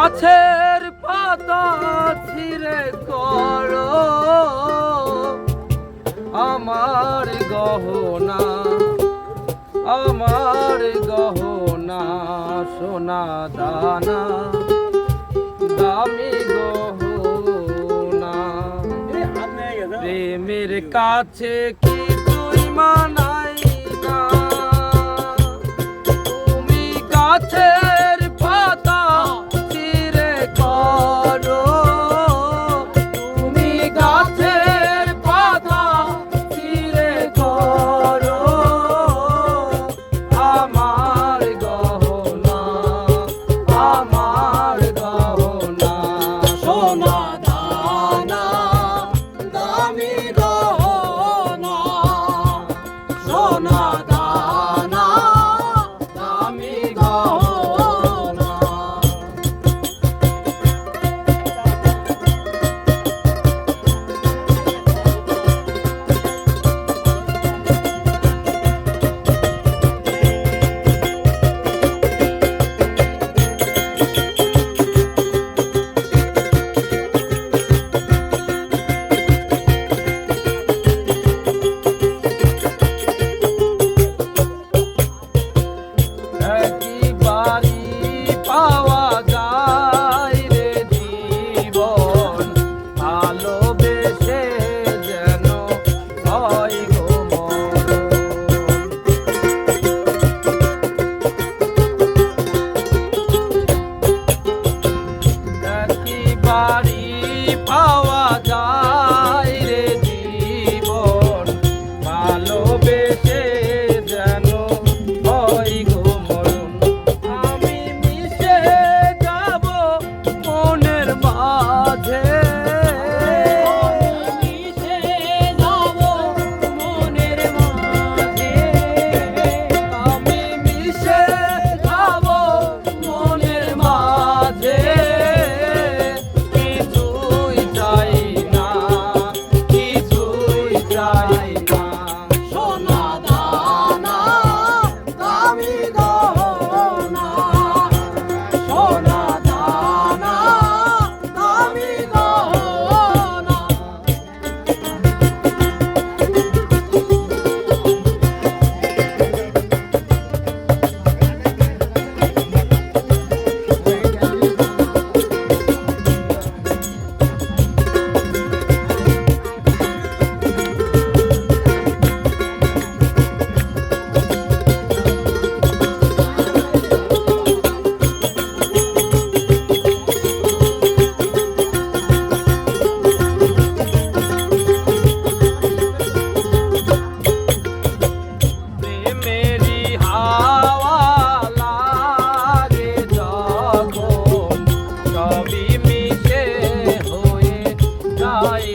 গাছের পাতা ছিঁড়ে করো। আমার গহনা আমার গহনা সোনা দানা দামি গহনা। প্রেমের কাছে কি তুই মানাই না। no, no. de pau. Ai.